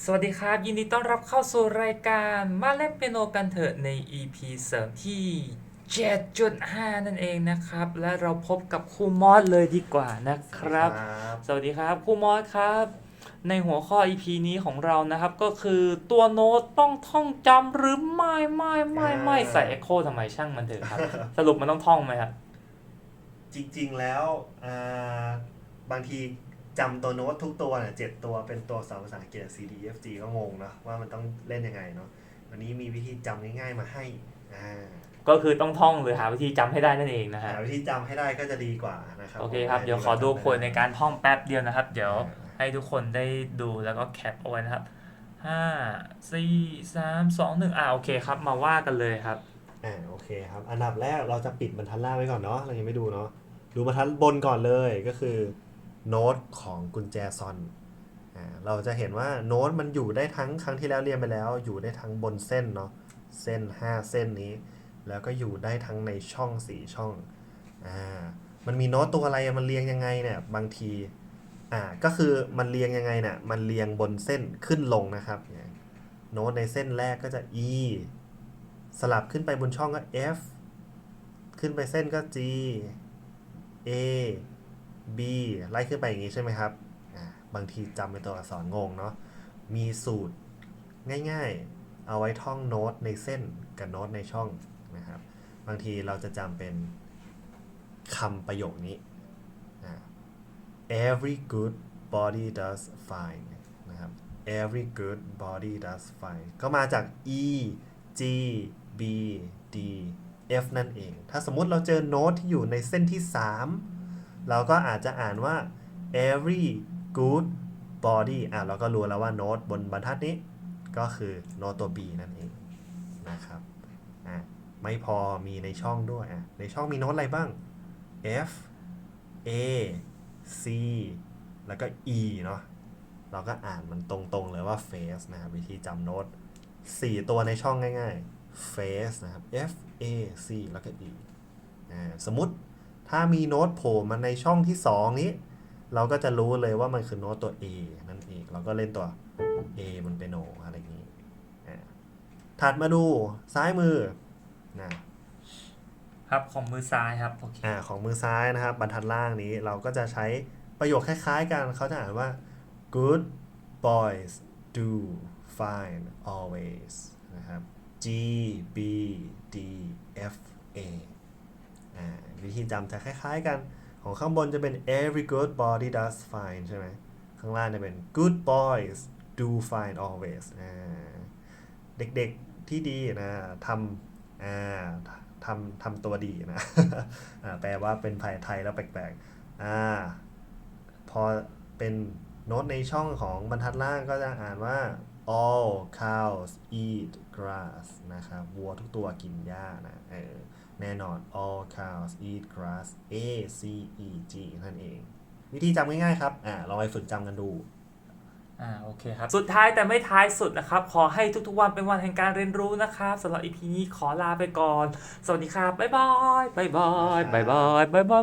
สวัสดีครับ ยินดีต้อนรับเข้าสู่รายการมาเล่นเปียโนกันเถอะใน EP เสริมที่ 7.5 นั่นเองนะครับ และเราพบกับครูมอสเลยดีกว่านะครับ สวัสดีครับครูมอสครับ ในหัวข้อ EP นี้ของเรานะครับก็คือตัวโน้ตต้องท่องจำหรือไม่ไม่ไม่ไม่อ่าใส่ Echo ทำไมช่างมันเถอะครับ สรุปมันต้องท่องไหมครับจริงๆแล้วอ่าบางที จำตัวโน้ตทุกตัวเนี่ยเจ็ดตัวเป็นตัวสาวภาษาอังกฤษ C D F G ก็งงเนาะว่ามันต้องเล่นยังไงเนาะวันนี้มีวิธีจำง่ายๆมาให้อ่าก็คือต้องท่องหรือหาวิธีจำให้ได้นั่นเองนะฮะหาวิธีจำให้ได้ก็จะดีกว่านะครับโอเคครับผมเดี๋ยวขอดูผลในการท่องแป๊บเดียวนะครับ เดี๋ยวอ่าให้ทุกคนได้ดูแล้วก็แคปเอาไว้นะครับห้าสี่สามสองหนึ่งอ่าโอเคครับ มาว่ากันเลยครับอ่าโอเคครับ อันดับแรกเราจะปิดบรรทัดล่างไว้ก่อนเนาะเรายังไม่ดูเนาะดูบรรทัดบนก่อนเลยก็คือ โน้ตของกุญแจซอนเราจะเห็นว่าโน้ตมันอยู่ได้ทั้งครั้งที่แล้วเรียนไปแล้ว อยู่ได้ทั้งบนเส้นเนาะเส้น 5 เส้นนี้ แล้วก็อยู่ได้ทั้งในช่อง 4 ช่องอ่ามันมีโน้ตตัวอะไรมันเรียงยังไงเนี่ยบางทีอ่าก็คือมันเรียงยังไงเนี่ยมันเรียงบนเส้นขึ้นลงนะครับโน้ตในเส้นแรกก็จะ E สลับขึ้นไปบนช่องก็ F ขึ้นไปเส้นก็ G A B ไล่ขึ้นไปอย่างนี้ใช่ไหมครับ บางทีจำเป็นตัวอักษรงงเนาะ มีสูตรง่ายๆ เอาไว้ท่องโน้ตในเส้นกับโน้ตในช่องนะครับ บางทีเราจะจำเป็นคำประโยคนี้ every good body does fine นะครับ every good body does fine ก็มาจาก E G B D F นั่นเอง ถ้าสมมติเราเจอโน้ตที่อยู่ในเส้นที่ 3 เราก็อาจจะอ่านว่า every good body อะเราก็รู้แล้วว่าโน้ตบนบรรทัดนี้ ก็คือโน้ตตัว B นั่นเองนะครับอะไม่พอมีในช่องด้วยอะในช่องมีโน้ตอะไรบ้าง F A C แล้วก็ E เนาะเราก็อ่านมันตรงๆเลยว่า face นะครับวิธีจำโน้ต 4 ตัวในช่องง่ายๆ face นะครับ F A C แล้วก็ E อ่าสมมติ ถ้ามีโน้ตโผล่มาในช่องที่ 2 นี้ เราก็จะรู้เลยว่ามันคือโน้ตตัว A นั่นเอง เราก็เล่นตัว A บนเปียโนอะไรอย่างนี้อ่าถัดมาดูซ้ายมือนะครับของมือซ้ายครับโอเคอ่าของมือซ้ายนะครับ บรรทัดล่างนี้เราก็จะใช้ประโยคคล้ายๆกันเขาจะอ่านว่า good boys do fine always นะครับ G B D F A อ่า วิธีจำจะคล้ายๆกัน ของข้างบนจะเป็น every good body does fine ใช่ไหมข้างล่างจะเป็น good boys do fine always เด็กๆที่ดีนะทำทำทำตัวดีนะแปลว่าเป็นภายไทยแล้วแปลกๆอพอเป็นโน้ตในช่องของบรรทัดล่างก็จะอ่านว่า all cows eat grass นะครับวัวทุกตัวกินหญ้านะเออแน่นอน all cows eat grass A C E G นั่นเอง วิธีจำง่ายๆครับอ่าลองไปฝึกจำกันดูอ่าโอเคครับ สุดท้ายแต่ไม่ท้ายสุดนะครับ ขอให้ทุกๆวันเป็นวันแห่งการเรียนรู้นะครับสำหรับ EP นี้ขอลาไปก่อน สวัสดีครับ บ๊ายบาย บ๊ายบาย บ๊ายบาย บ๊ายบาย